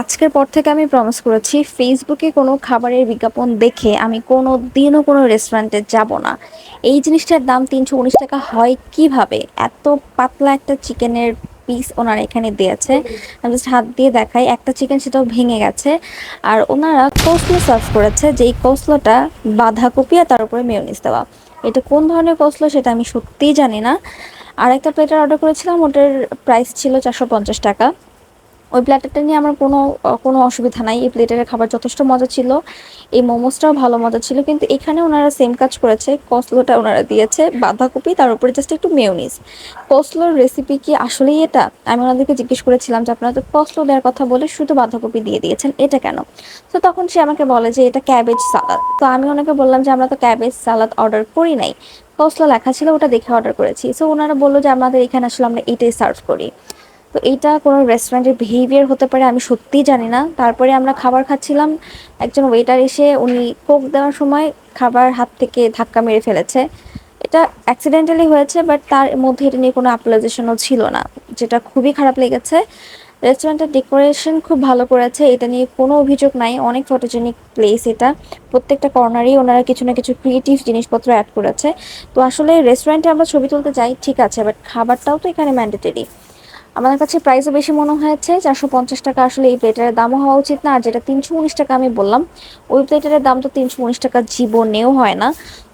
আজকের পর থেকে আমি প্রমিস করেছি ফেসবুকে কোনো খাবারের বিজ্ঞাপন দেখে আমি কোনো দিনও কোনো রেস্টুরেন্টে যাব না। এই জিনিসটার দাম তিনশো উনিশ টাকা হয় কীভাবে? এত পাতলা একটা চিকেনের পিস ওনারা এখানে দিয়েছে। আমি জাস্ট হাত দিয়ে দেখাই, একটা চিকেন সেটাও ভেঙে গেছে। আর ওনারা কোসলো সার্ভ করেছে, যেই কোসলোটা বাঁধাকপি আর তার উপরে মেয়নিস দেওয়া। এটা কোন ধরনের কোসলো সেটা আমি সত্যিই জানি না। আর একটা প্লেটার অর্ডার করেছিলাম, ওটার প্রাইস ছিল চারশো পঞ্চাশ টাকা। ওই প্ল্যাটারটা নিয়ে আমার কোনো কোনো অসুবিধা নাই। এই প্লেটারের খাবার যথেষ্ট মজা ছিল। এই মোমোসটাও ভালো মজা ছিল। কিন্তু এখানে ওনারা সেম কাজ করেছে। কসলোটা ওনারা দিয়েছে, বাঁধাকপি, তার উপরে জাস্ট একটু মেয়োনিজ কসলোর রেসিপি কি আসলেই এটা? আমি ওনাদেরকে জিজ্ঞেস করেছিলাম যে, আপনারা তো কসলো দেওয়ার কথা বলে শুধু বাঁধাকপি দিয়ে দিয়েছেন, এটা কেন? তো তখন সে আমাকে বলে যে, এটা ক্যাবেজ সালাদ তো আমি ওনাকে বললাম যে, আমরা তো ক্যাবেজ সালাদ অর্ডার করি নাই। কসলো লেখা ছিল, ওটা দেখে অর্ডার করেছি। সো ওনারা বলল যে, আমাদের এখানে আসলে আমরা এটাই সার্ভ করি। তো এইটা কোনো রেস্টুরেন্টের বিহেভিয়ার হতে পারে, আমি সত্যিই জানি না। তারপরে আমরা খাবার খাচ্ছিলাম, একজন ওয়েটার এসে উনি কোক দেওয়ার সময় খাবার হাত থেকে ধাক্কা মেরে ফেলেছে। এটা অ্যাক্সিডেন্টালি হয়েছে বাট তার মধ্যে এটা নিয়ে কোনো অ্যাপ্লাইজেশনও ছিল না, যেটা খুবই খারাপ লেগেছে। রেস্টুরেন্টের ডেকোরেশন খুব ভালো করেছে, এটা নিয়ে কোনো অভিযোগ নাই, অনেক ফটোজেনিক প্লেস এটা। প্রত্যেকটা কর্নারেই ওনারা কিছু না কিছু ক্রিয়েটিভ জিনিসপত্র অ্যাড করেছে। তো আসলে রেস্টুরেন্টে আমরা ছবি তুলতে যাই, ঠিক আছে বাট খাবারটাও তো এখানে ম্যান্ডেটরি আমাদের কাছে প্রাইসও বেশি মনে হয়েছে। চারশো পঞ্চাশ টাকা আসলে এই প্লেটারের দামও হওয়া উচিত না। আর যেটা তিনশো উনিশ টাকা আমি বললাম, ওই প্লেটারের দাম তো তিনশো উনিশ টাকা জীবনেও হয় না।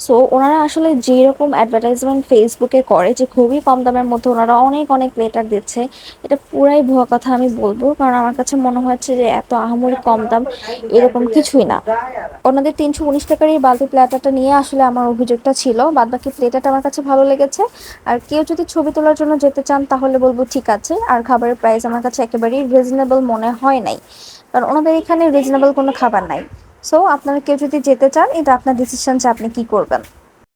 সো ওনারা আসলে যেরকম অ্যাডভার্টাইজমেন্ট ফেসবুকে করে যে খুবই কম দামের মধ্যে ওনারা অনেক অনেক প্লেটার দিচ্ছে, এটা পুরাই ভুয়া কথা আমি বলব। কারণ আমার কাছে মনে হচ্ছে যে এত আহামরি কম দাম এরকম কিছুই না। ওনাদের তিনশো উনিশ টাকার এই বালতি প্ল্যাটারটা নিয়ে আসলে আমার অভিযোগটা ছিল। বাদ বাকি প্লেটারটা আমার কাছে ভালো লেগেছে। আর কেউ যদি ছবি তোলার জন্য যেতে চান, তাহলে বলব ঠিক আছে আর খাবারের প্রাইস আমার কাছে একেবারেই রিজনেবল মনে হয় নাই। কারণ ওনাদের এখানে রিজনেবল কোনো খাবার নাই। সো আপনারা কেউ যদি যেতে চান, এটা আপনার ডিসিশন যে আপনি কি করবেন।